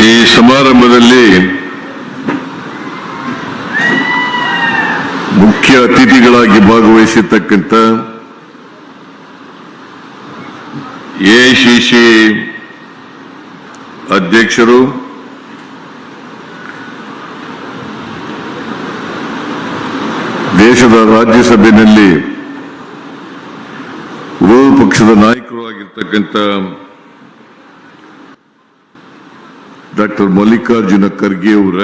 ಈ ಸಮಾರಂಭದಲ್ಲಿ ಮುಖ್ಯ ಅತಿಥಿಗಳಾಗಿ ಭಾಗವಹಿಸಿರ್ತಕ್ಕಂಥ ಎಐಸಿಸಿ ಅಧ್ಯಕ್ಷರು ದೇಶದ ರಾಜ್ಯಸಭೆಯಲ್ಲಿ ಪಕ್ಷದ ನಾಯಕರು ಆಗಿರ್ತಕ್ಕಂಥ ಡಾಕ್ಟರ್ ಮಲ್ಲಿಕಾರ್ಜುನ ಖರ್ಗೆ ಅವರ,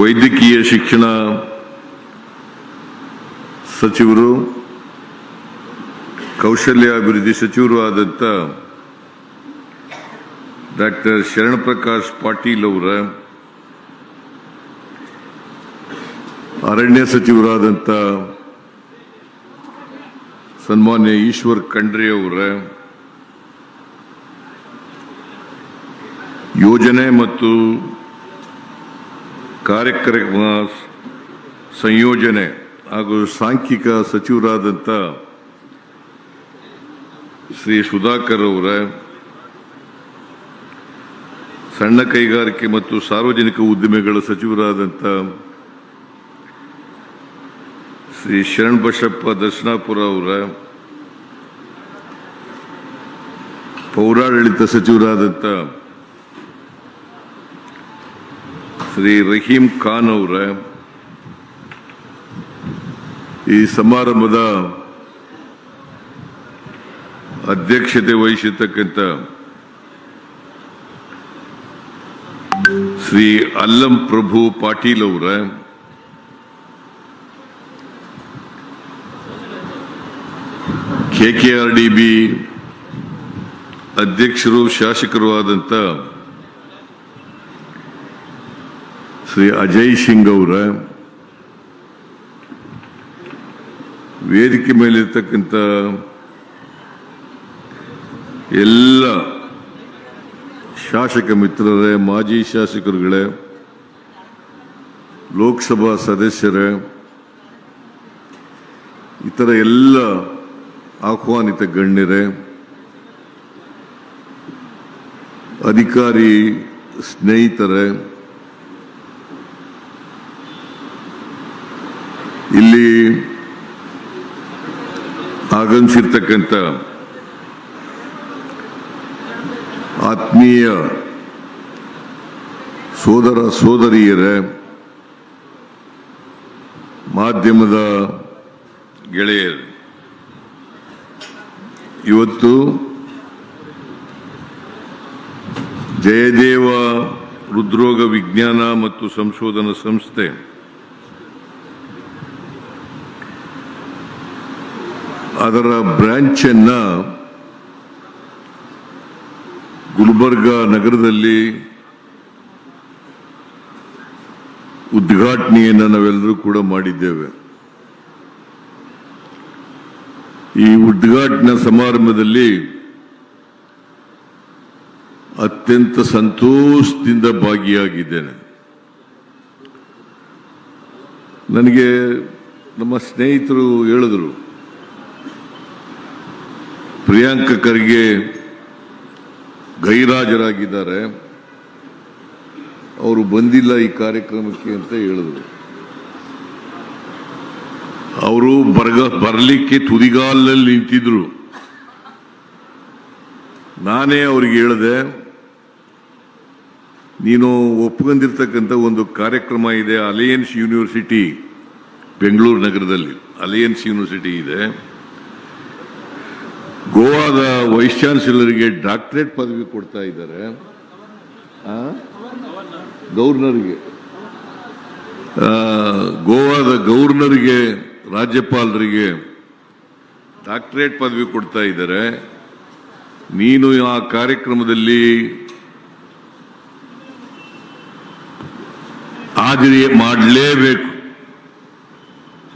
ವೈದ್ಯಕೀಯ ಶಿಕ್ಷಣ ಸಚಿವರು, ಕೌಶಲ್ಯ ಅಭಿವೃದ್ಧಿ ಸಚಿವರು ಆದಂಥ ಡಾಕ್ಟರ್ ಶರಣಪ್ರಕಾಶ್ ಪಾಟೀಲ್ ಅವರ ಅರಣ್ಯ ಸಚಿವರಾದಂಥ ಸನ್ಮಾನ್ಯ ಈಶ್ವರ್ ಖಂಡ್ರೆ ಅವರ, ಯೋಜನೆ ಮತ್ತು ಕಾರ್ಯಕ್ರಮ ಸಂಯೋಜನೆ ಹಾಗೂ ಸಾಂಖ್ಯಿಕ ಸಚಿವರಾದಂಥ ಶ್ರೀ ಸುಧಾಕರ್ ಅವರ, ಸಣ್ಣ ಕೈಗಾರಿಕೆ ಮತ್ತು ಸಾರ್ವಜನಿಕ ಉದ್ದಿಮೆಗಳ ಸಚಿವರಾದಂಥ ಶ್ರೀ ಶರಣ್ ಬಸಪ್ಪ ದರ್ಶನಾಪುರ ಅವರ ಪೌರಾಡಳಿತ ಸಚಿವರಾದಂಥ ಶ್ರೀ ರಹೀಂ ಖಾನ್ ಅವರ ಈ ಸಮಾರಂಭದ ಅಧ್ಯಕ್ಷತೆ ವಹಿಸಿರ್ತಕ್ಕಂಥ ಶ್ರೀ ಅಲ್ಲಂ ಪ್ರಭು ಪಾಟೀಲ್ ಅವರ ಕೆಕೆಆರ್ಡಿಬಿ ಅಧ್ಯಕ್ಷರು, ಶಾಸಕರು ಆದಂಥ ಶ್ರೀ ಅಜಯ್ ಸಿಂಗ್ ಅವರ, ವೇದಿಕೆ ಮೇಲಿರ್ತಕ್ಕಂಥ ಎಲ್ಲ ಶಾಸಕ ಮಿತ್ರರೇ, ಮಾಜಿ ಶಾಸಕರುಗಳೇ, ಲೋಕಸಭಾ ಸದಸ್ಯರೇ, ಇತರ ಎಲ್ಲ ಆಹ್ವಾನಿತ ಗಣ್ಯರೇ ಅಧಿಕಾರಿ ಸ್ನೇಹಿತರೆ ಇಲ್ಲಿ ಆಗಮಿಸಿರ್ತಕ್ಕಂಥ ಆತ್ಮೀಯ ಸೋದರ ಸೋದರಿಯರೇ ಮಾಧ್ಯಮದ ಗೆಳೆಯರು ಇವತ್ತು ಜಯದೇವ ಹೃದ್ರೋಗ ವಿಜ್ಞಾನ ಮತ್ತು ಸಂಶೋಧನಾ ಸಂಸ್ಥೆ ಅದರ ಬ್ರಾಂಚ್ ಅನ್ನ ಗುಲ್ಬರ್ಗ ನಗರದಲ್ಲಿ ಉದ್ಘಾಟನೆಯನ್ನು ನಾವೆಲ್ಲರೂ ಕೂಡ ಮಾಡಿದ್ದೇವೆ. ಈ ಉದ್ಘಾಟನಾ ಸಮಾರಂಭದಲ್ಲಿ ಅತ್ಯಂತ ಸಂತೋಷದಿಂದ ಭಾಗಿಯಾಗಿದ್ದೇನೆ. ನನಗೆ ನಮ್ಮ ಸ್ನೇಹಿತರು ಹೇಳಿದರು, ಪ್ರಿಯಾಂಕ ಖರ್ಗೆ ಗೈರಾಜರಾಗಿದ್ದಾರೆ, ಅವರು ಬಂದಿಲ್ಲ ಈ ಕಾರ್ಯಕ್ರಮಕ್ಕೆ ಅಂತ ಹೇಳಿದ್ರು. ಅವರು ಬರ್ಗ ಬರಲಿಕ್ಕೆ ತುದಿಗಾಲಲ್ಲಿ ನಿಂತಿದ್ರು. ನಾನೇ ಅವ್ರಿಗೆ ಹೇಳಿದೆ ನೀನು ಒಪ್ಕೊಂಡಿರ್ತಕ್ಕಂಥ ಒಂದು ಕಾರ್ಯಕ್ರಮ ಇದೆ ಅಲಯನ್ಸ್ ಯೂನಿವರ್ಸಿಟಿ ಬೆಂಗಳೂರು ನಗರದಲ್ಲಿ. ಅಲಯನ್ಸ್ ಯೂನಿವರ್ಸಿಟಿ ಇದೆ. ಗೋವಾದ ವೈಸ್ ಚಾನ್ಸಲರ್ಗೆ ಡಾಕ್ಟರೇಟ್ ಪದವಿ ಕೊಡ್ತಾ ಇದ್ದಾರೆ. ಆ, ಗೋವಾದ ಗವರ್ನರ್ಗೆ ರಾಜ್ಯಪಾಲರಿಗೆ ಡಾಕ್ಟರೇಟ್ ಪದವಿ ಕೊಡ್ತಾ ಇದ್ದಾರೆ. ನೀನು ಆ ಕಾರ್ಯಕ್ರಮದಲ್ಲಿ ಹಾಜರಿ ಮಾಡಲೇಬೇಕು,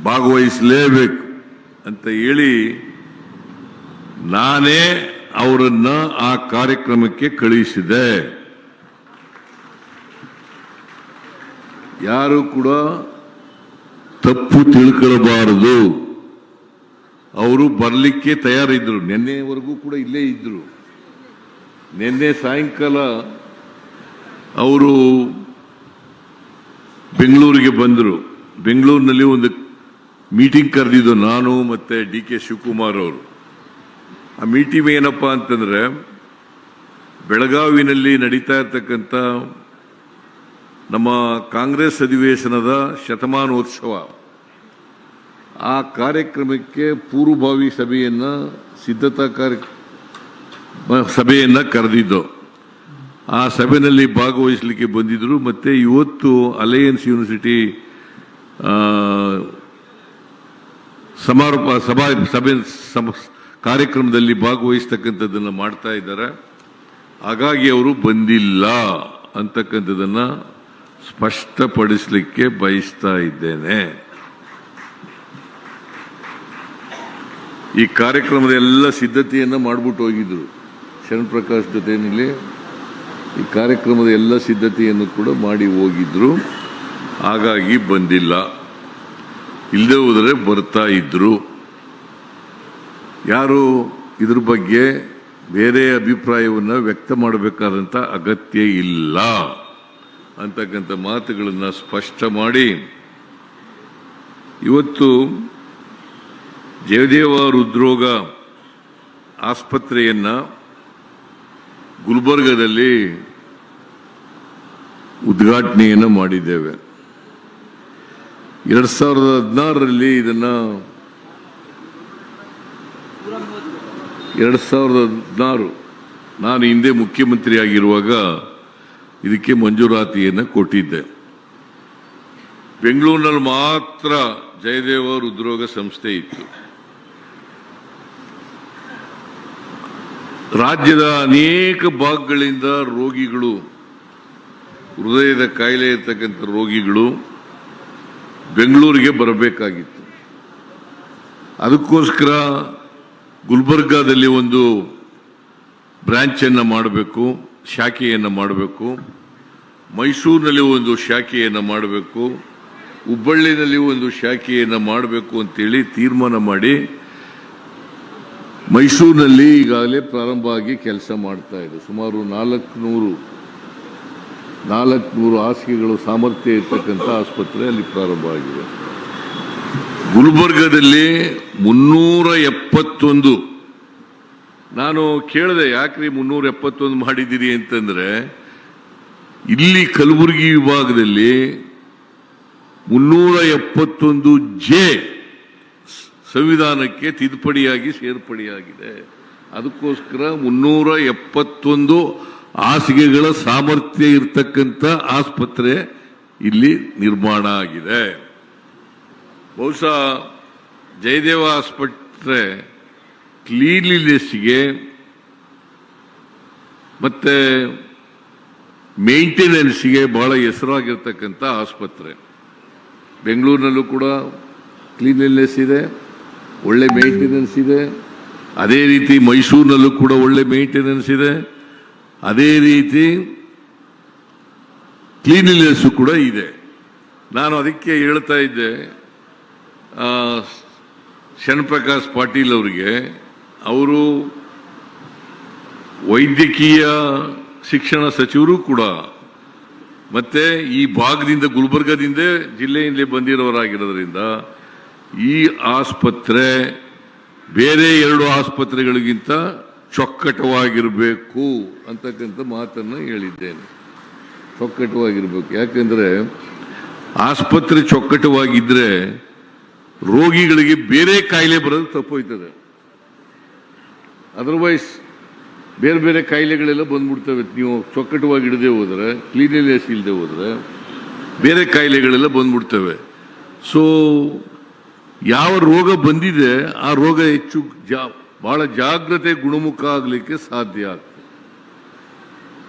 ಭಾಗವಹಿಸಲೇಬೇಕು ಅಂತ ಹೇಳಿ ನಾನೇ ಅವರನ್ನ ಆ ಕಾರ್ಯಕ್ರಮಕ್ಕೆ ಕಳುಹಿಸಿದೆ ಯಾರು ಕೂಡ ತಪ್ಪು ತಿಳ್ಕೊಳ್ಬಾರದು. ಅವರು ಬರಲಿಕ್ಕೆ ತಯಾರಿದ್ರು. ನಿನ್ನೆವರೆಗೂ ಕೂಡ ಇಲ್ಲೇ ಇದ್ರು. ನಿನ್ನೆ ಸಾಯಂಕಾಲ ಅವರು ಬೆಂಗಳೂರಿಗೆ ಬಂದರು. ಬೆಂಗಳೂರಿನಲ್ಲಿ ಒಂದು ಮೀಟಿಂಗ್ ಕರೆದಿದ್ದು ನಾನು ಮತ್ತೆ ಡಿ ಕೆ ಶಿವಕುಮಾರ್ ಅವರು. ಆ ಮೀಟಿಂಗ್ ಏನಪ್ಪ ಅಂತಂದ್ರೆ, ಬೆಳಗಾವಿನಲ್ಲಿ ನಡೀತಾ ಇರ್ತಕ್ಕಂಥ ನಮ್ಮ ಕಾಂಗ್ರೆಸ್ ಅಧಿವೇಶನದ ಶತಮಾನೋತ್ಸವ. ಆ ಕಾರ್ಯಕ್ರಮಕ್ಕೆ ಪೂರ್ವಭಾವಿ ಸಭೆಯನ್ನು, ಸಿದ್ಧತಾ ಕಾರ್ಯ, ಸಭೆಯನ್ನು ಕರೆದಿದ್ದು. ಆ ಸಭೆಯಲ್ಲಿ ಭಾಗವಹಿಸಲಿಕ್ಕೆ ಬಂದಿದ್ದರು ಮತ್ತು ಇವತ್ತು ಅಲಯನ್ಸ್ ಯೂನಿವರ್ಸಿಟಿ ಸಮಾರೋಪ ಸಭಾ, ಸಭೆ, ಕಾರ್ಯಕ್ರಮದಲ್ಲಿ ಭಾಗವಹಿಸ್ತಕ್ಕಂಥದ್ದನ್ನು ಮಾಡ್ತಾ ಇದ್ದಾರೆ. ಹಾಗಾಗಿ ಅವರು ಬಂದಿಲ್ಲ ಅಂತಕ್ಕಂಥದ್ದನ್ನ ಸ್ಪಷ್ಟಪಡಿಸಲಿಕ್ಕೆ ಬಯಸ್ತಾ ಇದ್ದೇನೆ. ಈ ಕಾರ್ಯಕ್ರಮದ ಎಲ್ಲ ಸಿದ್ಧತೆಯನ್ನು ಮಾಡಿಬಿಟ್ಟು ಹೋಗಿದ್ರು. ಶರಣ್ ಪ್ರಕಾಶ್ ಜೊತೆಯಲ್ಲಿ ಈ ಕಾರ್ಯಕ್ರಮದ ಎಲ್ಲ ಸಿದ್ಧತೆಯನ್ನು ಕೂಡ ಮಾಡಿ ಹೋಗಿದ್ರು. ಹಾಗಾಗಿ ಬಂದಿಲ್ಲ. ಇಲ್ಲದೆ ಹೋದರೆ ಬರ್ತಾ ಇದ್ದರು ಯಾರು ಇದ್ರ ಬಗ್ಗೆ ಬೇರೆ ಅಭಿಪ್ರಾಯವನ್ನು ವ್ಯಕ್ತ ಮಾಡಬೇಕಾದಂಥ ಅಗತ್ಯ ಇಲ್ಲ. ಅಂತಕ್ಕಂಥ ಮಾತುಗಳನ್ನು ಸ್ಪಷ್ಟ ಮಾಡಿ. ಇವತ್ತು ಜಯದೇವ ಹೃದ್ರೋಗ ಆಸ್ಪತ್ರೆಯನ್ನು ಗುಲ್ಬರ್ಗದಲ್ಲಿ ಉದ್ಘಾಟನೆಯನ್ನು ಮಾಡಿದ್ದೇವೆ. ಎರಡ್ ಸಾವಿರದ ಹದಿನಾರರಲ್ಲಿ ಇದನ್ನ ಎರಡ್ ಸಾವಿರದ ಹದಿನಾರು ನಾನು ಹಿಂದೆ ಮುಖ್ಯಮಂತ್ರಿ ಆಗಿರುವಾಗ ಇದಕ್ಕೆ ಮಂಜೂರಾತಿಯನ್ನು ಕೊಟ್ಟಿದ್ದೆ. ಬೆಂಗಳೂರಿನಲ್ಲಿ ಮಾತ್ರ ಜಯದೇವ ಹೃದ್ರೋಗ ಸಂಸ್ಥೆ ಇತ್ತು. ರಾಜ್ಯದ ಅನೇಕ ಭಾಗಗಳಿಂದ ರೋಗಿಗಳು, ಹೃದಯದ ಕಾಯಿಲೆ ಇರ್ತಕ್ಕಂಥ ರೋಗಿಗಳು ಬೆಂಗಳೂರಿಗೆ ಬರಬೇಕಾಗಿತ್ತು. ಅದಕ್ಕೋಸ್ಕರ ಗುಲ್ಬರ್ಗಾದಲ್ಲಿ ಒಂದು ಬ್ರಾಂಚನ್ನು ಮಾಡಬೇಕು. ಶಾಖೆಯನ್ನು ಮಾಡಬೇಕು. ಮೈಸೂರಿನಲ್ಲಿ ಒಂದು ಶಾಖೆಯನ್ನು ಮಾಡಬೇಕು. ಹುಬ್ಬಳ್ಳಿನಲ್ಲಿ ಒಂದು ಶಾಖೆಯನ್ನು ಮಾಡಬೇಕು ಅಂತೇಳಿ ತೀರ್ಮಾನ ಮಾಡಿ ಮೈಸೂರಿನಲ್ಲಿ ಈಗಾಗಲೇ ಪ್ರಾರಂಭ ಆಗಿ ಕೆಲಸ ಮಾಡ್ತಾ ಇದೆ. ಸುಮಾರು ನಾಲ್ಕುನೂರು ನಾಲ್ಕುನೂರು ಹಾಸಿಗೆಗಳು ಸಾಮರ್ಥ್ಯ ಇರ್ತಕ್ಕಂಥ ಆಸ್ಪತ್ರೆ ಅಲ್ಲಿ ಪ್ರಾರಂಭ ಆಗಿದೆ. ಗುಲ್ಬರ್ಗದಲ್ಲಿ ಮುನ್ನೂರ ಎಪ್ಪತ್ತೊಂದು ನಾನು ಕೇಳಿದೆ ಯಾಕ್ರಿ ಮುನ್ನೂರ ಎಪ್ಪತ್ತೊಂದು ಮಾಡಿದ್ದೀರಿ ಅಂತಂದ್ರೆ, ಇಲ್ಲಿ ಕಲಬುರಗಿ ವಿಭಾಗದಲ್ಲಿ ಮುನ್ನೂರ ಎಪ್ಪತ್ತೊಂದು ಜೆ ಸಂವಿಧಾನಕ್ಕೆ ತಿದ್ದುಪಡಿಯಾಗಿ ಸೇರ್ಪಡೆಯಾಗಿದೆ. ಅದಕ್ಕೋಸ್ಕರ ಮುನ್ನೂರ ಎಪ್ಪತ್ತೊಂದು ಹಾಸಿಗೆಗಳ ಸಾಮರ್ಥ್ಯ ಇರತಕ್ಕಂಥ ಆಸ್ಪತ್ರೆ ಇಲ್ಲಿ ನಿರ್ಮಾಣ ಆಗಿದೆ. ಬಹುಶಃ ಜಯದೇವ ಆಸ್ಪತ್ರೆ ಕ್ಲೀನ್ಲಿನೆಸ್ಗೆ ಮತ್ತೆ ಮೇಂಟೆನೆನ್ಸ್ಗೆ ಬಹಳ ಹೆಸರಾಗಿರ್ತಕ್ಕಂಥ ಆಸ್ಪತ್ರೆ. ಬೆಂಗಳೂರಿನಲ್ಲೂ ಕೂಡ ಕ್ಲೀನ್ಲಿನೆಸ್ ಇದೆ ಒಳ್ಳೆ ಮೇಂಟೆನೆನ್ಸ್ ಇದೆ. ಅದೇ ರೀತಿ ಮೈಸೂರಿನಲ್ಲೂ ಕೂಡ ಒಳ್ಳೆ ಮೇಂಟೆನೆನ್ಸ್ ಇದೆ. ಅದೇ ರೀತಿ ಕ್ಲೀನ್ಲಿನೆಸ್ ಕೂಡ ಇದೆ. ನಾನು ಅದಕ್ಕೆ ಹೇಳ್ತಾ ಇದ್ದೆ ಆ, ಶರಣಪ್ರಕಾಶ್ ಪಾಟೀಲ್ ಅವರಿಗೆ ಅವರು ವೈದ್ಯಕೀಯ ಶಿಕ್ಷಣ ಸಚಿವರು ಕೂಡ ಮತ್ತೆ ಈ ಭಾಗದಿಂದ, ಗುಲ್ಬರ್ಗದಿಂದ ಜಿಲ್ಲೆಯಿಂದಲೇ ಬಂದಿರೋರಾಗಿರೋದ್ರಿಂದ ಈ ಆಸ್ಪತ್ರೆ ಬೇರೆ ಎರಡು ಆಸ್ಪತ್ರೆಗಳಿಗಿಂತ ಚೊಕ್ಕಟವಾಗಿರಬೇಕು ಅಂತಕ್ಕಂಥ ಮಾತನ್ನು ಹೇಳಿದ್ದೇನೆ. ಚೊಕ್ಕಟವಾಗಿರಬೇಕು. ಯಾಕೆಂದ್ರೆ ಆಸ್ಪತ್ರೆ ಚೊಕ್ಕಟವಾಗಿದ್ದರೆ ರೋಗಿಗಳಿಗೆ ಬೇರೆ ಕಾಯಿಲೆ ಬರೋದು ತಪ್ಪೋಯ್ತದೆ. ಅದರ್ವೈಸ್ ಬೇರೆ ಬೇರೆ ಕಾಯಿಲೆಗಳೆಲ್ಲ ಬಂದ್ಬಿಡ್ತವೆ. ನೀವು ಚೊಕ್ಕಟವಾಗಿ ಇಡದೆ ಹೋದರೆ ಕ್ಲೀನಿನೆಸ್ ಇಲ್ಲದೆ ಹೋದರೆ, ಬೇರೆ ಕಾಯಿಲೆಗಳೆಲ್ಲ ಬಂದ್ಬಿಡ್ತವೆ. ಸೊ ಯಾವ ರೋಗ ಬಂದಿದೆ, ಆ ರೋಗ ಹೆಚ್ಚು ಜಾ, ಬಹಳ ಜಾಗ್ರತೆ ಗುಣಮುಖ ಆಗಲಿಕ್ಕೆ ಸಾಧ್ಯ ಆಗ್ತದೆ.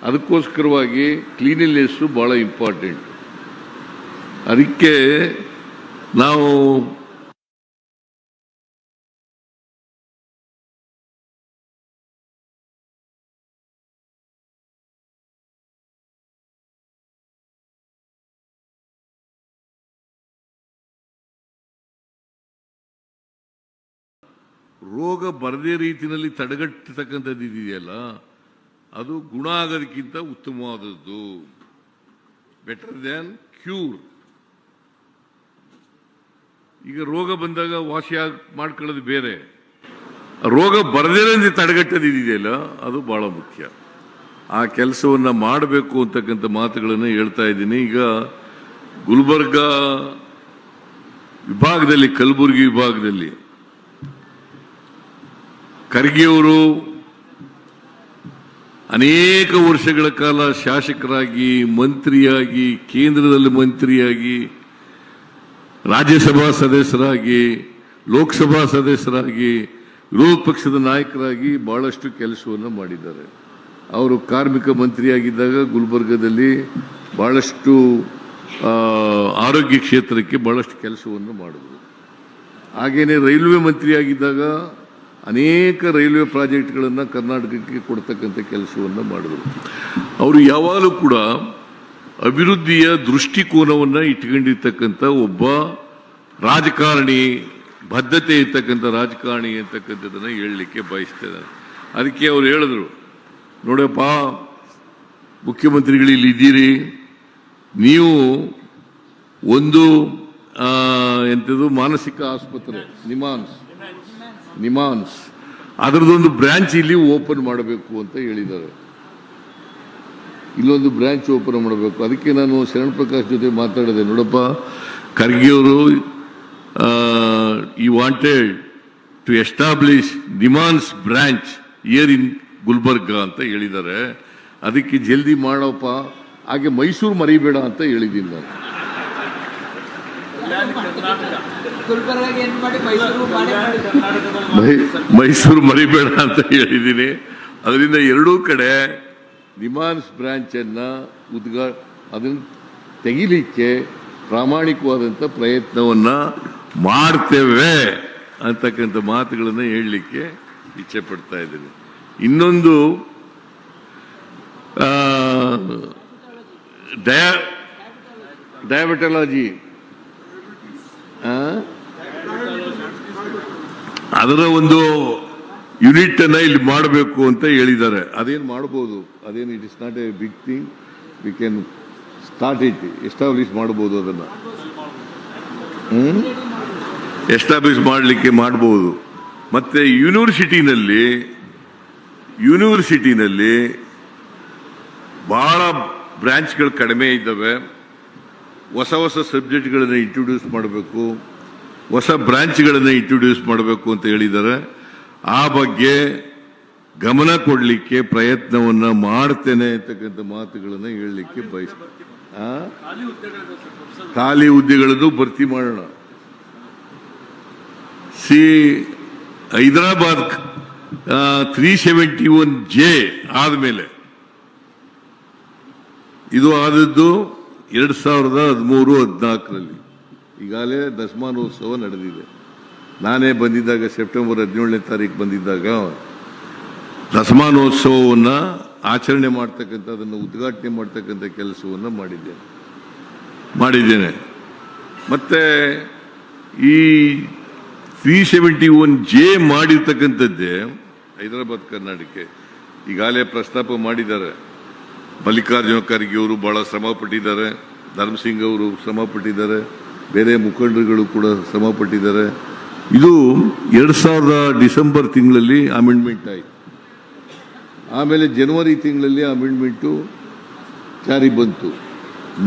ಅದಕ್ಕೋಸ್ಕರವಾಗಿ ಕ್ಲೀನಿನೆಸ್ಸು ಭಾಳ ಇಂಪಾರ್ಟೆಂಟ್. ಅದಕ್ಕೆ ನಾವು ರೋಗ ಬರದೇ ರೀತಿಯಲ್ಲಿ ತಡೆಗಟ್ಟತಕ್ಕಂಥದ್ದು ಇದೆಯಲ್ಲ, ಅದು ಗುಣ ಆಗೋದಕ್ಕಿಂತ ಉತ್ತಮವಾದದ್ದು. ಬೆಟರ್ ದ್ಯಾನ್ ಕ್ಯೂರ್ ಈಗ ರೋಗ ಬಂದಾಗ ವಾಸಿ ಆಗ್, ಮಾಡ್ಕೊಳ್ಳೋದು ಬೇರೆ. ರೋಗ ಬರದೇ ತಡೆಗಟ್ಟೋದು ಇದೆಯಲ್ಲ, ಅದು ಬಹಳ ಮುಖ್ಯ. ಆ ಕೆಲಸವನ್ನ ಮಾಡಬೇಕು ಅಂತಕ್ಕಂಥ ಮಾತುಗಳನ್ನು ಹೇಳ್ತಾ ಇದ್ದೀನಿ. ಈಗ ಗುಲ್ಬರ್ಗ ವಿಭಾಗದಲ್ಲಿ, ಕಲಬುರಗಿ ವಿಭಾಗದಲ್ಲಿ ಖರ್ಗೆಯವರು ಅನೇಕ ವರ್ಷಗಳ ಕಾಲ ಶಾಸಕರಾಗಿ, ಮಂತ್ರಿಯಾಗಿ, ಕೇಂದ್ರದಲ್ಲಿ ಮಂತ್ರಿಯಾಗಿ, ರಾಜ್ಯಸಭಾ ಸದಸ್ಯರಾಗಿ, ಲೋಕಸಭಾ ಸದಸ್ಯರಾಗಿ, ವಿರೋಧ ಪಕ್ಷದ ನಾಯಕರಾಗಿ ಬಹಳಷ್ಟು ಕೆಲಸವನ್ನು ಮಾಡಿದ್ದಾರೆ. ಅವರು ಕಾರ್ಮಿಕ ಮಂತ್ರಿಯಾಗಿದ್ದಾಗ ಗುಲ್ಬರ್ಗದಲ್ಲಿ ಬಹಳಷ್ಟು ಆರೋಗ್ಯ ಕ್ಷೇತ್ರಕ್ಕೆ ಬಹಳಷ್ಟು ಕೆಲಸವನ್ನು ಮಾಡಿದರು. ಹಾಗೆಯೇ ರೈಲ್ವೆ ಮಂತ್ರಿಯಾಗಿದ್ದಾಗ ಅನೇಕ ರೈಲ್ವೆ ಪ್ರಾಜೆಕ್ಟ್ಗಳನ್ನು ಕರ್ನಾಟಕಕ್ಕೆ ಕೊಡ್ತಕ್ಕಂಥ ಕೆಲಸವನ್ನು ಮಾಡಿದರು. ಅವರು ಯಾವಾಗಲೂ ಕೂಡ ಅಭಿವೃದ್ಧಿಯ ದೃಷ್ಟಿಕೋನವನ್ನು ಇಟ್ಕೊಂಡಿರ್ತಕ್ಕಂಥ ಒಬ್ಬ ರಾಜಕಾರಣಿ, ಬದ್ಧತೆ ಇರ್ತಕ್ಕಂಥ ರಾಜಕಾರಣಿ ಅಂತಕ್ಕಂಥದ್ದನ್ನು ಹೇಳಲಿಕ್ಕೆ ಬಯಸ್ತಿದ್ದಾರೆ ಅದಕ್ಕೆ ಅವ್ರು ಹೇಳಿದ್ರು, ನೋಡಪ್ಪ, ಮುಖ್ಯಮಂತ್ರಿಗಳು ಇಲ್ಲಿ ಇದ್ದೀರಿ, ನೀವು ಒಂದು ಎಂಥದ್ದು ಮಾನಸಿಕ ಆಸ್ಪತ್ರೆ, ನಿಮಾನ್ಸ್. ನಿಮಾನ್ಸ್. ಅದರದೊಂದು ಬ್ರಾಂಚ್ ಇಲ್ಲಿ ಓಪನ್ ಮಾಡಬೇಕು ಅಂತ ಹೇಳಿದ್ದಾರೆ. ಇಲ್ಲೊಂದು ಬ್ರಾಂಚ್ ಓಪನ್ ಮಾಡಬೇಕು. ಅದಕ್ಕೆ ನಾನು ಶರಣ್ ಪ್ರಕಾಶ್ ಜೊತೆ ಮಾತಾಡಿದೆ. ನೋಡಪ್ಪ, ಖರ್ಗೆಯವರು you wanted to establish NIMHANS branch here in Gulbarga ಅಂತ ಹೇಳಿದ್ದಾರೆ. ಅದಕ್ಕೆ ಜಲ್ದಿ ಮಾಡಪ್ಪ. ಹಾಗೆ ಮೈಸೂರು ಮರಿಬೇಡ ಅಂತ ಹೇಳಿದ್ದೀನಿ ನಾನು. ಮೈಸೂರು ಮರಿಬೇಡ ಅಂತ ಹೇಳಿದ್ದೀನಿ. ಅದರಿಂದ ಎರಡೂ ಕಡೆ ನಿಮಾನ್ಸ್ ಬ್ರಾಂಚ್ ಅನ್ನ ಉದ್ಘಾ ಅದನ್ನು ತೆಗಿಲಿಕ್ಕೆ ಪ್ರಾಮಾಣಿಕವಾದಂಥ ಪ್ರಯತ್ನವನ್ನ ಮಾಡ್ತೇವೆ ಅಂತಕ್ಕಂಥ ಮಾತುಗಳನ್ನು ಹೇಳಲಿಕ್ಕೆ ಇಚ್ಛೆ ಪಡ್ತಾ ಇದ್ದೀನಿ. ಇನ್ನೊಂದು ಡಯಾ ಡಯಾಬಿಟಲಾಜಿ. ಅದರ ಒಂದು ಯೂನಿಟ್ ಅನ್ನ ಇಲ್ಲಿ ಮಾಡಬೇಕು ಅಂತ ಹೇಳಿದ್ದಾರೆ. ಅದೇನು ಮಾಡಬಹುದು ಅದೇನು it is not a big thing we can start it establish ಮಾಡಬಹುದು ಅದನ್ನ. ಎಸ್ಟಾಬ್ಲಿಷ್ ಮಾಡಲಿಕ್ಕೆ ಮಾಡಬಹುದು ಮತ್ತೆ ಯೂನಿವರ್ಸಿಟಿನಲ್ಲಿ ಯೂನಿವರ್ಸಿಟಿನಲ್ಲಿ ಬಹಳ ಬ್ರಾಂಚ್ಗಳು ಕಡಿಮೆ ಇದ್ದಾವೆ. ಹೊಸ ಹೊಸ ಸಬ್ಜೆಕ್ಟ್ಗಳನ್ನು ಇಂಟ್ರೊಡ್ಯೂಸ್ ಮಾಡಬೇಕು. ಹೊಸ ಬ್ರಾಂಚ್ಗಳನ್ನು ಇಂಟ್ರೊಡ್ಯೂಸ್ ಮಾಡಬೇಕು ಅಂತ ಹೇಳಿದ್ದಾರೆ. ಆ ಬಗ್ಗೆ ಗಮನ ಕೊಡಲಿಕ್ಕೆ ಪ್ರಯತ್ನವನ್ನು ಮಾಡ್ತೇನೆ ಅಂತಕ್ಕಂಥ ಮಾತುಗಳನ್ನು ಹೇಳಲಿಕ್ಕೆ ಬಯಸ್ತೀನಿ? ಖಾಲಿ ಹುದ್ದೆಗಳನ್ನು ಭರ್ತಿ ಮಾಡೋಣ. C Hyderabad three seventy one J ಆದಮೇಲೆ. ಇದು ಆದದ್ದು ಎರಡ್ ಸಾವಿರದ ಹದಿಮೂರು ಹದಿನಾಲ್ಕರಲ್ಲಿ. ಈಗಾಗಲೇ ದಶಮಾನೋತ್ಸವ ನಡೆದಿದೆ. ನಾನೇ ಬಂದಿದ್ದಾಗ ಸೆಪ್ಟೆಂಬರ್ ಹದಿನೇಳನೇ ತಾರೀಕು ಬಂದಿದ್ದಾಗ ದಶಮಾನೋತ್ಸವವನ್ನು ಆಚರಣೆ ಮಾಡ್ತಕ್ಕಂಥ, ಅದನ್ನು ಉದ್ಘಾಟನೆ ಮಾಡ್ತಕ್ಕಂಥ ಕೆಲಸವನ್ನು ಮಾಡಿದ್ದೇನೆ ಮಾಡಿದ್ದೇನೆ. ಮತ್ತು ಈ ತ್ರೀ ಸೆವೆಂಟಿ ಒನ್ ಜೆ ಮಾಡಿರ್ತಕ್ಕಂಥದ್ದೇ ಹೈದರಾಬಾದ್ ಕರ್ನಾಟಕ ಈಗಾಗಲೇ ಪ್ರಸ್ತಾಪ ಮಾಡಿದ್ದಾರೆ. ಮಲ್ಲಿಕಾರ್ಜುನ ಖರ್ಗೆ ಅವರು ಭಾಳ ಶ್ರಮ ಪಟ್ಟಿದ್ದಾರೆ. ಧರ್ಮಸಿಂಗ್ ಅವರು ಶ್ರಮ ಪಟ್ಟಿದ್ದಾರೆ. ಬೇರೆ ಮುಖಂಡರುಗಳು ಕೂಡ ಶ್ರಮ ಪಟ್ಟಿದ್ದಾರೆ ಇದು ಎರಡ್ ಸಾವಿರದ ಡಿಸೆಂಬರ್ ತಿಂಗಳಲ್ಲಿ ಅಮೆಂಡ್ಮೆಂಟ್ ಆಯಿತು. ಆಮೇಲೆ ಜನವರಿ ತಿಂಗಳಲ್ಲಿ ಅಮೆಂಡ್ಮೆಂಟು ಜಾರಿ ಬಂತು.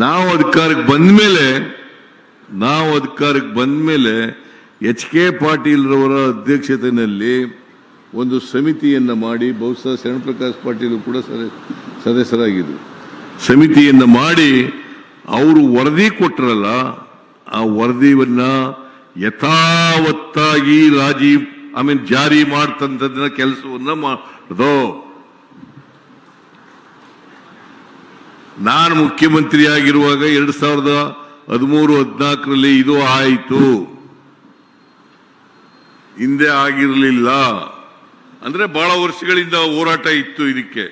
ನಾವು ಅಧಿಕಾರಕ್ಕೆ ಬಂದ ಮೇಲೆ, ನಾವು ಅಧಿಕಾರಕ್ಕೆ ಬಂದ ಮೇಲೆ ಎಚ್ ಕೆ ಪಾಟೀಲ್ರವರ ಅಧ್ಯಕ್ಷತೆಯಲ್ಲಿ ಒಂದು ಸಮಿತಿಯನ್ನು ಮಾಡಿ, ಬಹುಶಃ ಶರಣಪ್ರಕಾಶ್ ಪಾಟೀಲ್ ಕೂಡ ಸದಸ್ಯರಾಗಿದ್ದರು ಸಮಿತಿಯನ್ನು ಸಮಿತಿಯನ್ನ ಮಾಡಿ, ಅವರು ವರದಿ ಕೊಟ್ಟರಲ್ಲ ಆ ವರದಿಯನ್ನ ಯಥಾವತ್ತಾಗಿ ರಾಜಿ ಐ ಮೀನ್ ಜಾರಿ ಮಾಡ್ತಂತದನ್ನ ಕೆಲಸವನ್ನ ಮಾಡೋದು. ನಾನು ಮುಖ್ಯಮಂತ್ರಿ ಆಗಿರುವಾಗ ಎರಡ್ ಸಾವಿರದ ಹದಿಮೂರು, ಹದಿನಾಲ್ಕರಲ್ಲಿ ಇದು ಆಯಿತು. ಹಿಂದೆ ಆಗಿರಲಿಲ್ಲ. ಅಂದ್ರೆ ಬಹಳ ವರ್ಷಗಳಿಂದ ಹೋರಾಟ ಇತ್ತು ಇದಕ್ಕೆ.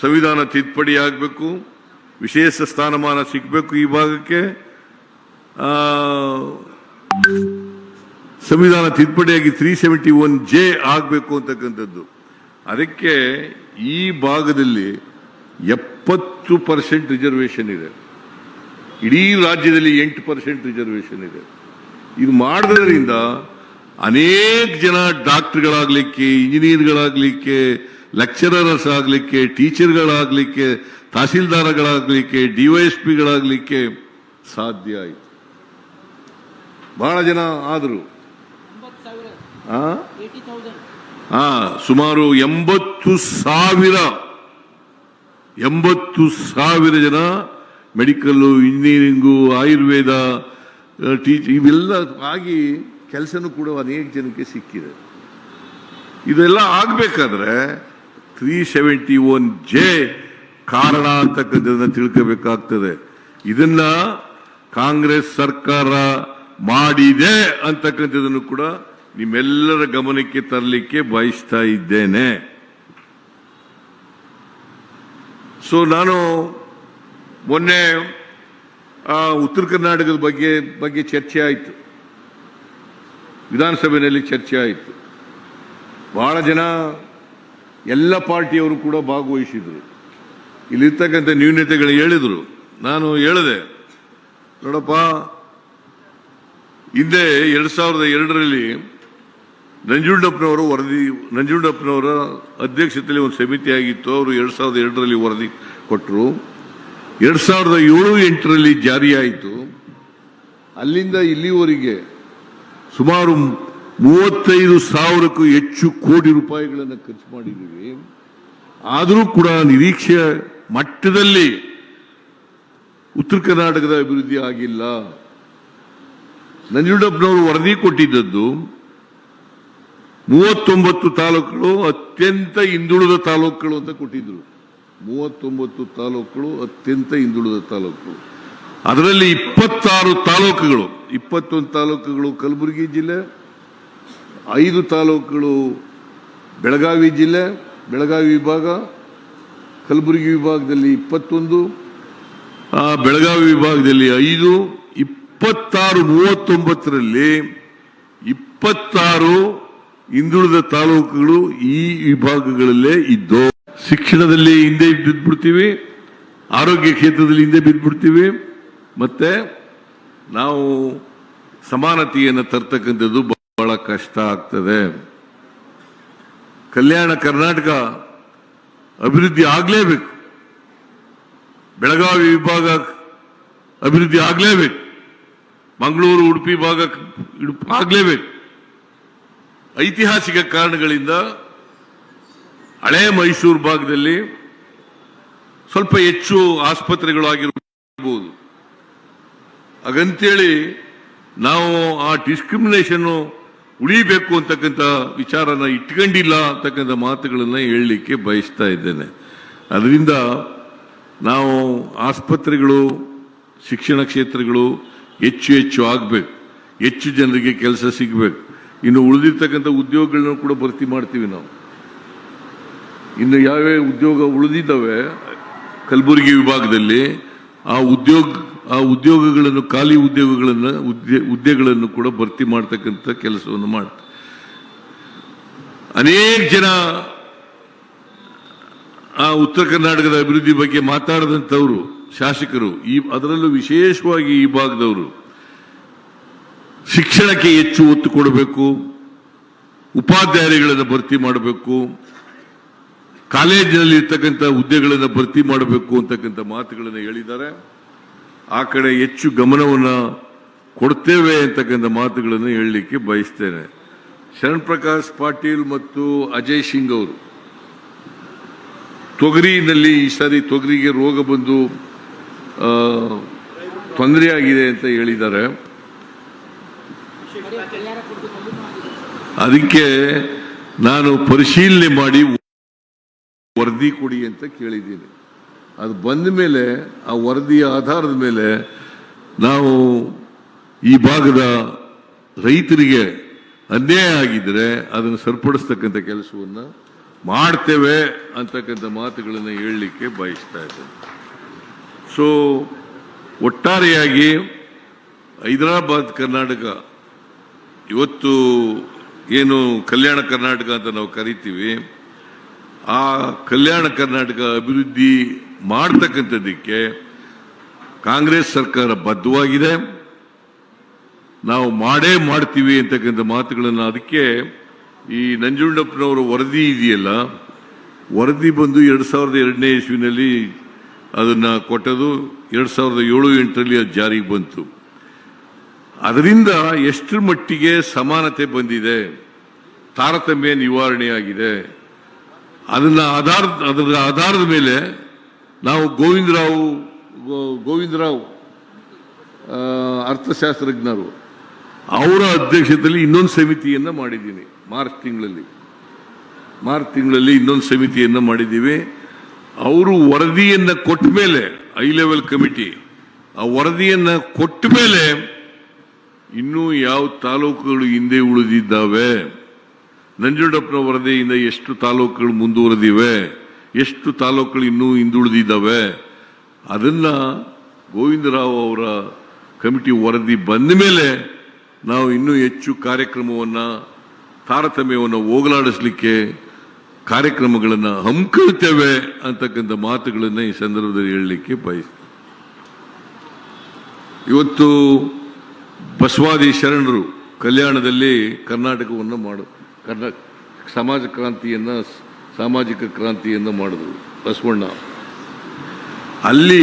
ಸಂವಿಧಾನ ತಿದ್ದುಪಡಿ ಆಗಬೇಕು, ವಿಶೇಷ ಸ್ಥಾನಮಾನ ಸಿಗಬೇಕು ಈ ಭಾಗಕ್ಕೆ. ಸಂವಿಧಾನ ತಿದ್ದುಪಡಿಯಾಗಿ ತ್ರೀ ಸೆವೆಂಟಿ ಒನ್ ಜೆ ಆಗಬೇಕು ಅಂತಕ್ಕಂಥದ್ದು. ಅದಕ್ಕೆ ಈ ಭಾಗದಲ್ಲಿ ಎಪ್ಪತ್ತು ಪರ್ಸೆಂಟ್ ರಿಸರ್ವೇಷನ್ ಇದೆ. ಇಡೀ ರಾಜ್ಯದಲ್ಲಿ ಎಂಟು ಪರ್ಸೆಂಟ್ ರಿಸರ್ವೇಷನ್ ಇದೆ. ಇದು ಮಾಡೋದ್ರಿಂದ ಅನೇಕ ಜನ ಡಾಕ್ಟರ್ಗಳಾಗಲಿಕ್ಕೆ, ಇಂಜಿನಿಯರ್ಗಳಾಗಲಿಕ್ಕೆ ಲೆಕ್ಚರರ್ಸ್ ಆಗಲಿಕ್ಕೆ ಟೀಚರ್ಗಳಾಗಲಿಕ್ಕೆ ತಹಸೀಲ್ದಾರ್ಗಳಾಗಲಿಕ್ಕೆ ಡಿ ವೈ ಎಸ್ ಪಿಗಳಾಗಲಿಕ್ಕೆ ಸಾಧ್ಯ ಆಯಿತು. ಬಹಳ ಜನ ಆದರು. ಆ? ಸುಮಾರು ಎಂಬತ್ತು ಸಾವಿರ ಎಂಬತ್ತು ಸಾವಿರ ಜನ ಮೆಡಿಕಲ್ಲು ಇಂಜಿನಿಯರಿಂಗು ಆಯುರ್ವೇದ ಟೀಚ್ ಇವೆಲ್ಲ ಆಗಿ ಕೆಲಸನೂ ಕೂಡ ಅನೇಕ ಜನಕ್ಕೆ ಸಿಕ್ಕಿದೆ. ಇದೆಲ್ಲ ಆಗಬೇಕಾದ್ರೆ ತ್ರೀ ಸೆವೆಂಟಿ ಒನ್ ಜೆ ಕಾರಣ ಅಂತಕ್ಕಂಥದ್ದನ್ನು ತಿಳ್ಕೋಬೇಕಾಗ್ತದೆ. ಇದನ್ನು ಕಾಂಗ್ರೆಸ್ ಸರ್ಕಾರ ಮಾಡಿದೆ ಅಂತಕ್ಕಂಥದನ್ನು ಕೂಡ ನಿಮ್ಮೆಲ್ಲರ ಗಮನಕ್ಕೆ ತರಲಿಕ್ಕೆ ಬಯಸ್ತಾ ಇದ್ದೇನೆ. ಸೊ ನಾನು ಮೊನ್ನೆ ಉತ್ತರ ಕರ್ನಾಟಕದ ಬಗ್ಗೆ ಬಗ್ಗೆ ಚರ್ಚೆ ಆಯಿತು. ವಿಧಾನಸಭೆಯಲ್ಲಿ ಚರ್ಚೆ ಆಯಿತು. ಬಹಳ ಜನ ಎಲ್ಲ ಪಾರ್ಟಿಯವರು ಕೂಡ ಭಾಗವಹಿಸಿದರು. ಇಲ್ಲಿರ್ತಕ್ಕಂಥ ನ್ಯೂನತೆಗಳು ಹೇಳಿದರು. ನಾನು ಹೇಳಿದೆ, ನೋಡಪ್ಪ ಹಿಂದೆ ಎರಡ್ ಸಾವಿರದ ಎರಡರಲ್ಲಿ ನಂಜುಂಡಪ್ಪನವರು ವರದಿ, ನಂಜುಂಡಪ್ಪನವರ ಅಧ್ಯಕ್ಷತೆಯಲ್ಲಿ ಒಂದು ಸಮಿತಿ ಆಗಿತ್ತು ಅವರು ಎರಡ್ ಸಾವಿರದ ಎರಡರಲ್ಲಿ ವರದಿ ಕೊಟ್ಟರು ಎರಡ್ ಸಾವಿರದ ಏಳು, ಎಂಟರಲ್ಲಿ ಜಾರಿಯಾಯಿತು. ಅಲ್ಲಿಂದ ಇಲ್ಲಿವರೆಗೆ ಸುಮಾರು ಮೂವತ್ತೈದು ಸಾವಿರಕ್ಕೂ ಹೆಚ್ಚು ಕೋಟಿ ರೂಪಾಯಿಗಳನ್ನು ಖರ್ಚು ಮಾಡಿದ್ದೀವಿ. ಆದರೂ ಕೂಡ ನಿರೀಕ್ಷೆ ಮಟ್ಟದಲ್ಲಿ ಉತ್ತರ ಕರ್ನಾಟಕದ ಅಭಿವೃದ್ಧಿ ಆಗಿಲ್ಲ. ನಂಜುಂಡಪ್ಪನವರು ವರದಿ ಕೊಟ್ಟಿದ್ದದ್ದು ಮೂವತ್ತೊಂಬತ್ತು ತಾಲೂಕುಗಳು ಅತ್ಯಂತ ಹಿಂದುಳಿದ ತಾಲೂಕುಗಳು ಅಂತ ಕೊಟ್ಟಿದ್ರು. ಮೂವತ್ತೊಂಬತ್ತು ತಾಲೂಕುಗಳು ಅತ್ಯಂತ ಹಿಂದುಳಿದ ತಾಲೂಕುಗಳು ಅದರಲ್ಲಿ ಇಪ್ಪತ್ತಾರು ತಾಲೂಕುಗಳು, ಇಪ್ಪತ್ತೊಂದು ತಾಲೂಕುಗಳು ಕಲಬುರಗಿ ಜಿಲ್ಲೆ, ಐದು ತಾಲೂಕುಗಳು ಬೆಳಗಾವಿ ಜಿಲ್ಲೆ, ಬೆಳಗಾವಿ ವಿಭಾಗ, ಕಲಬುರಗಿ ವಿಭಾಗದಲ್ಲಿ ಇಪ್ಪತ್ತೊಂದು ಬೆಳಗಾವಿ ವಿಭಾಗದಲ್ಲಿ ಐದು ಇಪ್ಪತ್ತಾರು ಮೂವತ್ತೊಂಬತ್ತರಲ್ಲಿ ಇಪ್ಪತ್ತಾರು ಹಿಂದುಳಿದ ತಾಲೂಕುಗಳು ಈ ವಿಭಾಗಗಳಲ್ಲೇ ಇದ್ದು ಶಿಕ್ಷಣದಲ್ಲಿ ಹಿಂದೆ ಬಿದ್ದ್ಬಿಡ್ತೀವಿ, ಆರೋಗ್ಯ ಕ್ಷೇತ್ರದಲ್ಲಿ ಹಿಂದೆ ಬಿದ್ದ್ಬಿಡ್ತೀವಿ, ಮತ್ತೆ ನಾವು ಸಮಾನತೆಯನ್ನು ತರ್ತಕ್ಕಂಥದ್ದು ಬಹಳ ಕಷ್ಟ ಆಗ್ತದೆ. ಕಲ್ಯಾಣ ಕರ್ನಾಟಕ ಅಭಿವೃದ್ಧಿ ಆಗಲೇಬೇಕು. ಬೆಳಗಾವಿ ವಿಭಾಗ ಅಭಿವೃದ್ಧಿ ಆಗಲೇಬೇಕು. ಮಂಗಳೂರು, ಉಡುಪಿ ಭಾಗ ಆಗಲೇಬೇಕು. ಐತಿಹಾಸಿಕ ಕಾರಣಗಳಿಂದ ಹಳೆ ಮೈಸೂರು ಭಾಗದಲ್ಲಿ ಸ್ವಲ್ಪ ಹೆಚ್ಚು ಆಸ್ಪತ್ರೆಗಳು ಆಗಿರಬಹುದು ಹಾಗಂತೇಳಿ ನಾವು ಆ ಡಿಸ್ಕ್ರಿಮಿನೇಷನ್ ಉಳಿಬೇಕು ಅಂತಕ್ಕಂಥ ವಿಚಾರನ ಇಟ್ಕೊಂಡಿಲ್ಲ ಅಂತಕ್ಕಂಥ ಮಾತುಗಳನ್ನ ಹೇಳಲಿಕ್ಕೆ ಬಯಸ್ತಾ ಇದ್ದೇನೆ. ಅದರಿಂದ ನಾವು ಆಸ್ಪತ್ರೆಗಳು, ಶಿಕ್ಷಣ ಕ್ಷೇತ್ರಗಳು ಹೆಚ್ಚು ಹೆಚ್ಚು ಆಗ್ಬೇಕು. ಹೆಚ್ಚು ಜನರಿಗೆ ಕೆಲಸ ಸಿಗಬೇಕು. ಇನ್ನು ಉಳಿದಿರ್ತಕ್ಕಂಥ ಉದ್ಯೋಗಗಳನ್ನ ಕೂಡ ಭರ್ತಿ ಮಾಡ್ತೀವಿ ನಾವು. ಇನ್ನು ಯಾವ ಉದ್ಯೋಗ ಉಳಿದಿದ್ದಾವೆ, ಕಲಬುರಗಿ ವಿಭಾಗದಲ್ಲಿ, ಆ ಉದ್ಯೋಗ, ಆ ಉದ್ಯೋಗಗಳನ್ನು, ಖಾಲಿ ಉದ್ಯೋಗಗಳನ್ನು, ಉದ್ಯ, ಹುದ್ದೆಗಳನ್ನು ಕೂಡ ಭರ್ತಿ ಮಾಡ್ತಕ್ಕಂಥ ಕೆಲಸವನ್ನು ಮಾಡ ಅನೇಕ ಜನ ಆ ಉತ್ತರ ಕರ್ನಾಟಕದ ಅಭಿವೃದ್ಧಿ ಬಗ್ಗೆ ಮಾತಾಡದಂಥವರು ಶಾಸಕರು, ಈ ಅದರಲ್ಲೂ ವಿಶೇಷವಾಗಿ ಈ ಭಾಗದವರು, ಶಿಕ್ಷಣಕ್ಕೆ ಹೆಚ್ಚು ಒತ್ತು ಕೊಡಬೇಕು, ಉಪಾಧ್ಯಾಯರುಗಳನ್ನು ಭರ್ತಿ ಮಾಡಬೇಕು ಕಾಲೇಜಿನಲ್ಲಿ ಇರ್ತಕ್ಕಂಥ ಹುದ್ದೆಗಳನ್ನು ಭರ್ತಿ ಮಾಡಬೇಕು ಅಂತಕ್ಕಂಥ ಮಾತುಗಳನ್ನು ಹೇಳಿದ್ದಾರೆ. ಆ ಕಡೆ ಹೆಚ್ಚು ಗಮನವನ್ನು ಕೊಡ್ತೇವೆ ಅಂತಕ್ಕಂಥ ಮಾತುಗಳನ್ನು ಹೇಳಲಿಕ್ಕೆ ಬಯಸ್ತೇನೆ. ಶರಣ್ ಪ್ರಕಾಶ್ ಪಾಟೀಲ್ ಮತ್ತು ಅಜಯ್ ಸಿಂಗ್ ಅವರು, ತೊಗರಿನಲ್ಲಿ ಈ ಸಾರಿ ತೊಗರಿಗೆ ರೋಗ ಬಂದು ಆ, ತೊಂದರೆ ಆಗಿದೆ ಅಂತ ಹೇಳಿದ್ದಾರೆ. ಅದಕ್ಕೆ ನಾನು ಪರಿಶೀಲನೆ ಮಾಡಿ ವರದಿ ಕೊಡಿ ಅಂತ ಕೇಳಿದ್ದೀನಿ ಅದು ಬಂದ ಮೇಲೆ ಆ ವರದಿಯ ಆಧಾರದ ಮೇಲೆ ನಾವು ಈ ಭಾಗದ ರೈತರಿಗೆ ಅನ್ಯಾಯ ಆಗಿದ್ರೆ ಅದನ್ನು ಸರಿಪಡಿಸ್ತಕ್ಕಂಥ ಕೆಲಸವನ್ನು ಮಾಡ್ತೇವೆ ಅಂತಕ್ಕಂಥ ಮಾತುಗಳನ್ನು ಹೇಳಲಿಕ್ಕೆ ಬಯಸ್ತಾ ಇದ್ದೇನೆ ಸೊ, ಒಟ್ಟಾರೆಯಾಗಿ ಹೈದರಾಬಾದ್, ಕರ್ನಾಟಕ. ಇವತ್ತು ಏನು ಕಲ್ಯಾಣ ಕರ್ನಾಟಕ ಅಂತ ನಾವು ಕರಿತೀವಿ. ಆ ಕಲ್ಯಾಣ ಕರ್ನಾಟಕ ಅಭಿವೃದ್ಧಿ ಮಾಡ್ತಕ್ಕಂಥದ್ದಕ್ಕೆ ಕಾಂಗ್ರೆಸ್ ಸರ್ಕಾರ ಬದ್ಧವಾಗಿದೆ. ನಾವು ಮಾಡೇ ಮಾಡ್ತೀವಿ ಅಂತಕ್ಕಂಥ ಮಾತುಗಳನ್ನು ಅದಕ್ಕೆ ಈ ನಂಜುಂಡಪ್ಪನವರ ವರದಿ ಇದೆಯಲ್ಲ. ವರದಿ ಬಂದು ಎರಡು ಸಾವಿರದ ಎರಡನೇ ಇಸ್ವಿನಲ್ಲಿ ಅದನ್ನ ಕೊಟ್ಟದು ಎರಡು ಸಾವಿರದ ಏಳು ಎಂಟರಲ್ಲಿ ಅದು ಜಾರಿಗೆ ಬಂತು. ಅದರಿಂದ ಎಷ್ಟರ ಮಟ್ಟಿಗೆ ಸಮಾನತೆ ಬಂದಿದೆ, ತಾರತಮ್ಯ ನಿವಾರಣೆಯಾಗಿದೆ, ಅದನ್ನು ಆಧಾರ, ಅದರ ಆಧಾರದ ಮೇಲೆ ನಾವು ಗೋವಿಂದರಾವ್ ಗೋವಿಂದರಾವ್ ಅರ್ಥಶಾಸ್ತ್ರಜ್ಞರು, ಅವರ ಅಧ್ಯಕ್ಷತೆಯಲ್ಲಿ ಇನ್ನೊಂದು ಸಮಿತಿಯನ್ನು ಮಾಡಿದ್ದೀನಿ, ಮಾರ್ಚ್ ತಿಂಗಳಲ್ಲಿ. ಮಾರ್ಚ್ ತಿಂಗಳಲ್ಲಿ ಇನ್ನೊಂದು ಸಮಿತಿಯನ್ನು ಮಾಡಿದ್ದೀವಿ. ಅವರು ವರದಿಯನ್ನು ಕೊಟ್ಟ ಮೇಲೆ ಹೈ ಲೆವೆಲ್ ಕಮಿಟಿ ಆ ವರದಿಯನ್ನು ಕೊಟ್ಟ ಮೇಲೆ ಇನ್ನೂ ಯಾವ ತಾಲೂಕುಗಳು ಹಿಂದೆ ಉಳಿದಿದ್ದಾವೆ? ನಂಜುಂಡಪ್ಪನ ವರದಿಯಿಂದ ಎಷ್ಟು ತಾಲೂಕುಗಳು ಮುಂದುವರೆದಿವೆ? ಎಷ್ಟು ತಾಲೂಕುಗಳು ಇನ್ನೂ ಹಿಂದುಳಿದಿದ್ದಾವೆ ಅದನ್ನ ಗೋವಿಂದರಾವ್ ಅವರ ಕಮಿಟಿ ವರದಿ ಬಂದ ಮೇಲೆ ನಾವು ಇನ್ನೂ ಹೆಚ್ಚು ಕಾರ್ಯಕ್ರಮವನ್ನು, ತಾರತಮ್ಯವನ್ನು ಹೋಗಲಾಡಿಸ್ಲಿಕ್ಕೆ ಕಾರ್ಯಕ್ರಮಗಳನ್ನು ಹಮ್ಮಿಕೊಳ್ತೇವೆ ಅಂತಕ್ಕಂಥ ಮಾತುಗಳನ್ನು ಈ ಸಂದರ್ಭದಲ್ಲಿ ಹೇಳಲಿಕ್ಕೆ ಬಯಸ್ ಇವತ್ತು ಬಸವಾದಿ ಶರಣರು ಕಲ್ಯಾಣದಲ್ಲಿ ಕರ್ನಾಟಕವನ್ನು ಮಾಡು, ಕರ್ನಾ, ಸಮಾಜ ಕ್ರಾಂತಿಯನ್ನು, ಸಾಮಾಜಿಕ ಕ್ರಾಂತಿಯನ್ನು ಮಾಡಿದ್ರು ಬಸವಣ್ಣ. ಅಲ್ಲಿ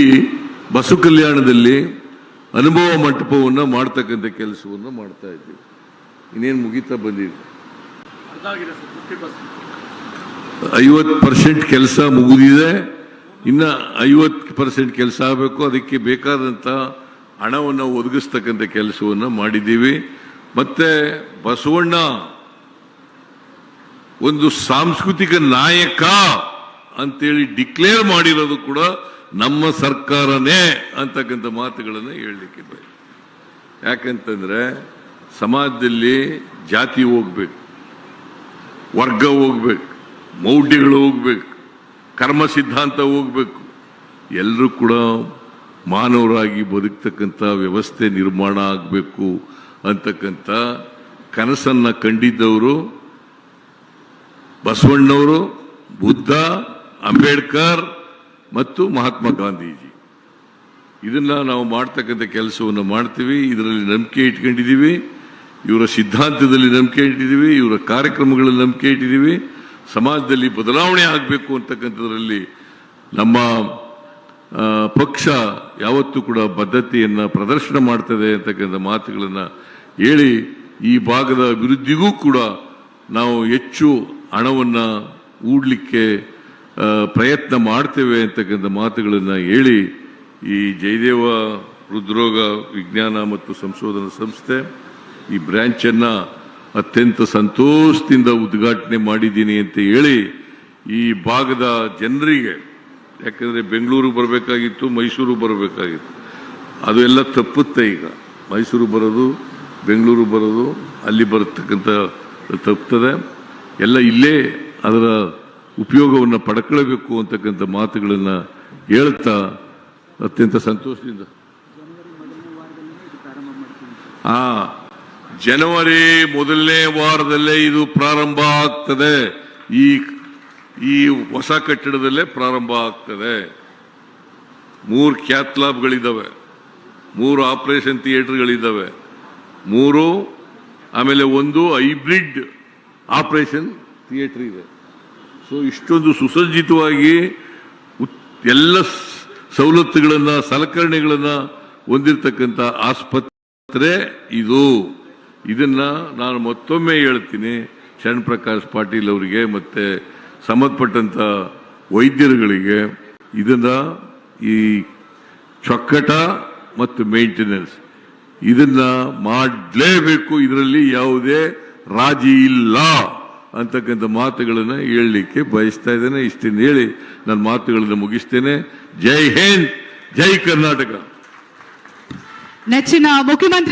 ಬಸವ ಕಲ್ಯಾಣದಲ್ಲಿ ಅನುಭವ ಮಂಟಪವನ್ನು ಮಾಡ್ತಕ್ಕಂಥ ಕೆಲಸವನ್ನು ಮಾಡ್ತಾ ಇದ್ದೀವಿ. ಇನ್ನೇನು ಮುಗಿತಾ ಬಂದಿದೆ ಐವತ್ತು ಪರ್ಸೆಂಟ್ ಕೆಲಸ ಮುಗಿದಿದೆ. ಇನ್ನು ಐವತ್ತು ಪರ್ಸೆಂಟ್ ಕೆಲಸ ಆಗಬೇಕು. ಅದಕ್ಕೆ ಬೇಕಾದಂಥ ಹಣವನ್ನು ಒದಗಿಸ್ತಕ್ಕಂಥ ಕೆಲಸವನ್ನು ಮಾಡಿದ್ದೀವಿ. ಮತ್ತೆ ಬಸವಣ್ಣ ಒಂದು ಸಾಂಸ್ಕೃತಿಕ ನಾಯಕ ಅಂತೇಳಿ ಡಿಕ್ಲೇರ್ ಮಾಡಿರೋದು ಕೂಡ ನಮ್ಮ ಸರ್ಕಾರನೇ ಅಂತಕ್ಕಂಥ ಮಾತುಗಳನ್ನು ಹೇಳಲಿಕ್ಕೆ ಬಯಸ್ತೀನಿ. ಯಾಕಂತಂದ್ರೆ ಸಮಾಜದಲ್ಲಿ ಜಾತಿ ಹೋಗ್ಬೇಕು, ವರ್ಗ ಹೋಗ್ಬೇಕು ಮೌಢ್ಯಗಳು ಹೋಗ್ಬೇಕು, ಕರ್ಮ ಸಿದ್ಧಾಂತ ಹೋಗ್ಬೇಕು. ಎಲ್ಲರೂ ಕೂಡ ಮಾನವರಾಗಿ ಬದುಕ್ತಕ್ಕಂಥ ವ್ಯವಸ್ಥೆ ನಿರ್ಮಾಣ ಆಗಬೇಕು ಅಂತಕ್ಕಂಥ ಕನಸನ್ನು ಕಂಡಿದ್ದವರು ಬಸವಣ್ಣವರು, ಬುದ್ಧ, ಅಂಬೇಡ್ಕರ್ ಮತ್ತು ಮಹಾತ್ಮ ಗಾಂಧೀಜಿ. ಇದನ್ನ ನಾವು ಮಾಡ್ತಕ್ಕಂಥ ಕೆಲಸವನ್ನು ಮಾಡ್ತೀವಿ, ಇದರಲ್ಲಿ ನಂಬಿಕೆ ಇಟ್ಕೊಂಡಿದ್ದೀವಿ, ಇವರ ಸಿದ್ಧಾಂತದಲ್ಲಿ ನಂಬಿಕೆ ಇಟ್ಟಿದ್ದೀವಿ, ಇವರ ಕಾರ್ಯಕ್ರಮಗಳಲ್ಲಿ ನಂಬಿಕೆ ಇಟ್ಟಿದ್ದೀವಿ. ಸಮಾಜದಲ್ಲಿ ಬದಲಾವಣೆ ಆಗಬೇಕು ಅಂತಕ್ಕಂಥದ್ರಲ್ಲಿ ನಮ್ಮ ಪಕ್ಷ ಯಾವತ್ತೂ ಕೂಡ ಬದ್ಧತೆಯನ್ನು ಪ್ರದರ್ಶನ ಮಾಡ್ತದೆ ಅಂತಕ್ಕಂಥ ಮಾತುಗಳನ್ನು ಹೇಳಿ ಈ ಭಾಗದ ಅಭಿವೃದ್ಧಿಗೂ ಕೂಡ ನಾವು ಹೆಚ್ಚು ಹಣವನ್ನು ಹೂಡಲಿಕ್ಕೆ ಪ್ರಯತ್ನ ಮಾಡ್ತೇವೆ ಅಂತಕ್ಕಂಥ ಮಾತುಗಳನ್ನು ಹೇಳಿ ಈ ಜಯದೇವ ಹೃದ್ರೋಗ ವಿಜ್ಞಾನ ಮತ್ತು ಸಂಶೋಧನಾ ಸಂಸ್ಥೆ ಈ ಬ್ರ್ಯಾಂಚನ್ನು ಅತ್ಯಂತ ಸಂತೋಷದಿಂದ ಉದ್ಘಾಟನೆ ಮಾಡಿದ್ದೀನಿ ಅಂತ ಹೇಳಿ ಈ ಭಾಗದ ಜನರಿಗೆ ಯಾಕಂದರೆ ಬೆಂಗಳೂರು ಬರಬೇಕಾಗಿತ್ತು ಮೈಸೂರು ಬರಬೇಕಾಗಿತ್ತು. ಅದು ಎಲ್ಲ ತಪ್ಪುತ್ತೆ ಈಗ. ಮೈಸೂರು ಬರೋದು ಬೆಂಗಳೂರು ಬರೋದು ಅಲ್ಲಿ ಬರತಕ್ಕಂಥ ತಪ್ಪುತ್ತದೆ. ಎಲ್ಲ ಇಲ್ಲೇ ಅದರ ಉಪಯೋಗವನ್ನು ಪಡ್ಕೊಳ್ಬೇಕು ಅಂತಕ್ಕಂಥ ಮಾತುಗಳನ್ನು ಹೇಳ್ತಾ ಅತ್ಯಂತ ಸಂತೋಷದಿಂದ. ಆ ಜನವರಿ ಮೊದಲನೇ ವಾರದಲ್ಲೇ ಇದು ಪ್ರಾರಂಭ ಆಗ್ತದೆ. ಈ ಈ ಹೊಸ ಕಟ್ಟಡದಲ್ಲೇ ಪ್ರಾರಂಭ ಆಗ್ತದೆ. ಮೂರು ಕ್ಯಾತ್ಲಾಬ್ಗಳಿದ್ದಾವೆ ಮೂರು ಆಪರೇಷನ್ ಥಿಯೇಟರ್ಗಳಿದ್ದಾವೆ ಮೂರು, ಆಮೇಲೆ ಒಂದು ಹೈಬ್ರಿಡ್ ಆಪರೇಷನ್ ಥಿಯೇಟರ್ ಇದೆ. ಸೊ, ಇಷ್ಟೊಂದು ಸುಸಜ್ಜಿತವಾಗಿ ಎಲ್ಲ ಸವಲತ್ತುಗಳನ್ನು, ಸಲಕರಣೆಗಳನ್ನು ಹೊಂದಿರತಕ್ಕಂಥ ಆಸ್ಪತ್ರೆ ಇದು. ಇದನ್ನ ನಾನು ಮತ್ತೊಮ್ಮೆ ಹೇಳ್ತೀನಿ. ಶರಣ್ ಪ್ರಕಾಶ್ ಪಾಟೀಲ್ ಅವರಿಗೆ ಮತ್ತೆ ಸಂಬಂಧಪಟ್ಟಂತ ವೈದ್ಯರುಗಳಿಗೆ ಇದನ್ನ ಈ ಚೊಕ್ಕಟ ಮತ್ತು ಮೇಂಟೆನೆನ್ಸ್ ಇದನ್ನ ಮಾಡಲೇಬೇಕು. ಇದರಲ್ಲಿ ಯಾವುದೇ ರಾಜಿ ಇಲ್ಲ ಅಂತಕ್ಕಂಥ ಮಾತುಗಳನ್ನು ಹೇಳಲಿಕ್ಕೆ ಬಯಸ್ತಾ ಇದ್ದೇನೆ. ಇಷ್ಟನ್ನು ಹೇಳಿ ನನ್ನ ಮಾತುಗಳನ್ನು ಮುಗಿಸ್ತೇನೆ. ಜೈ ಹಿಂದ್, ಜೈ ಕರ್ನಾಟಕ. ನೆಚ್ಚಿನ ಮುಖ್ಯಮಂತ್ರಿ